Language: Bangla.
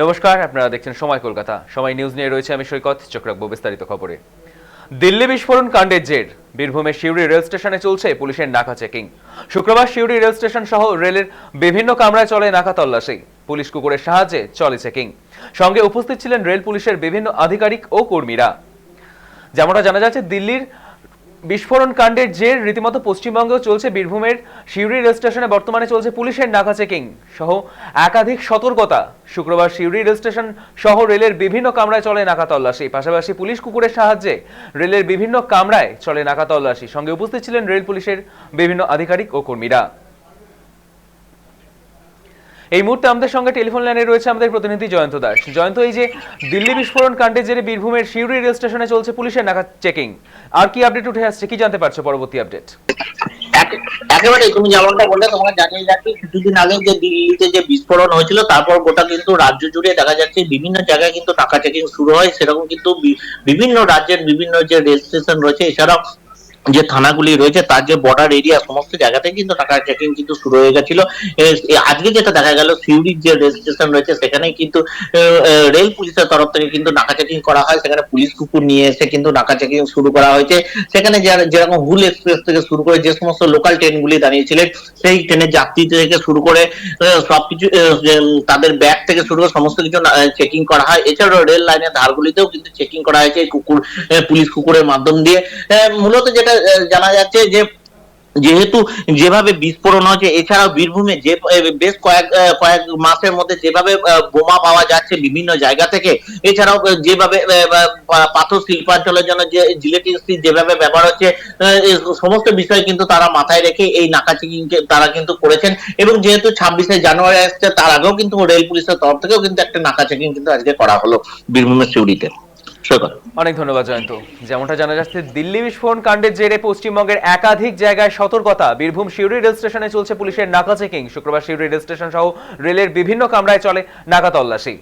নমস্কার, আপনারা দেখছেন সময় কলকাতা। সময় নিউজ নিয়ে রয়েছে আমি সৈকত, চোখ রাখব বিস্তারিত খবরে। দিল্লি বিস্ফোরণ, কাণ্ডের জের। বীরভূমের সিউড়ি রেল স্টেশনে চলছে পুলিশের নাকা চেকিং। শুক্রবার সিউড়ি রেল স্টেশন সহ রেলের বিভিন্ন কামরায় চলে নাকা তল্লাশি। পুলিশ কুকুরের সাহায্যে চলে চেকিং। সঙ্গে উপস্থিত ছিলেন রেল পুলিশের বিভিন্ন আধিকারিক ও কর্মীরা। যেমনটা জানা যাচ্ছে, দিল্লির বিস্ফোরণ কাণ্ডের জের রীতিমতো পশ্চিমবঙ্গেও চলছে। বীরভূমের সিউড়ি রেল স্টেশনে বর্তমানে চলছে পুলিশের নাকা চেকিং সহ একাধিক সতর্কতা। শুক্রবার সিউড়ি রেল স্টেশন সহ রেলের বিভিন্ন কামরায় চলে নাকা তল্লাশি। পাশাপাশি পুলিশ কুকুরের সাহায্যে রেলের বিভিন্ন কামরায় চলে নাকা তল্লাশি। সঙ্গে উপস্থিত ছিলেন রেল পুলিশের বিভিন্ন আধিকারিক ও কর্মীরা। এই মুহূর্তে আমাদের সঙ্গে টেলিফোন লাইনে রয়েছে আমাদের প্রতিনিধি জয়ন্ত দাস। জয়ন্ত, এই যে দিল্লি বিস্ফোরণ কাণ্ডে জেরে বীরভূমের সিউড়ি রেল স্টেশনে চলছে পুলিশের নাকা চেকিং। আর কি আপডেট উঠে আসছে? কি জানতে পারছ পরবর্তী আপডেট একেবারে তুমি যেমনটা বললে, তোমরা জানিয়ে যাচ্ছি কিছুদিন আগে যে দিল্লিতে যে বিস্ফোরণ হয়েছিল, তারপর গোটা কিন্তু রাজ্য জুড়ে দেখা যাচ্ছে, বিভিন্ন জায়গায় কিন্তু টাকা চেকিং শুরু হয়। সেরকম কিন্তু বিভিন্ন রাজ্যের বিভিন্ন যে রেল স্টেশন রয়েছে, এছাড়াও যে থানাগুলি রয়েছে, তার যে বর্ডার এরিয়া সমস্ত জায়গাতে কিন্তু টাকা চেকিং কিন্তু শুরু হয়ে গেছিল। আজকে যেটা দেখা গেল, সিউড়ির যে রেল স্টেশন রয়েছে সেখানে কিন্তু রেল পুলিশের তরফ থেকে কিন্তু নাকা চেকিং করা হয়। সেখানে পুলিশ কুকুর নিয়ে এসে কিন্তু নাকা চেকিং শুরু করা হয়েছে। সেখানে যারা- যেরকম হুল এক্সপ্রেস থেকে শুরু করে যে সমস্ত লোকাল ট্রেনগুলি দাঁড়িয়েছিলেন, সেই ট্রেনের যাত্রী থেকে শুরু করে সবকিছু তাদের ব্যাগ থেকে শুরু করে সমস্ত কিছু চেকিং করা হয়। এছাড়াও রেল লাইনের ধারগুলিতেও কিন্তু চেকিং করা হয়েছে কুকুর পুলিশ কুকুরের মাধ্যম দিয়ে। মূলত যেটা জানা যাচ্ছে যে, যেহেতু যেভাবে বিস্ফোরণ হচ্ছে এছাড়াও বীরভূমে যে বেশ কয়েক কয়েক মাসের মধ্যে যেভাবে বোমা পাওয়া যাচ্ছে বিভিন্ন জায়গা থেকে, এছাড়াও যেভাবে পাথর শিল্পাঞ্চলের জন্য যে জিলেটিন স্টিক যেভাবে ব্যবহার হচ্ছে সমস্ত বিষয় কিন্তু তারা মাথায় রেখে এই নাকা চেকিং তারা কিন্তু করেছেন। এবং যেহেতু ছাব্বিশে জানুয়ারি আসছে, তার আগেও কিন্তু রেল পুলিশের তরফ থেকেও কিন্তু একটা নাকা চেকিং কিন্তু আজকে করা হলো বীরভূমের সিউড়িতে। অনেক ধন্যবাদ জয়ন্ত। যেমনটা জানা যাচ্ছে, দিল্লি বিস্ফোরণ কাণ্ডের জেরে পশ্চিমবঙ্গের একাধিক জায়গায় সতর্কতা। বীরভূম সিউড়ি রেল স্টেশনে চলছে পুলিশের নাকা চেকিং। শুক্রবার সিউড়ি রেল স্টেশন সহ রেলের বিভিন্ন কামরায় চলে নাকা তল্লাশি।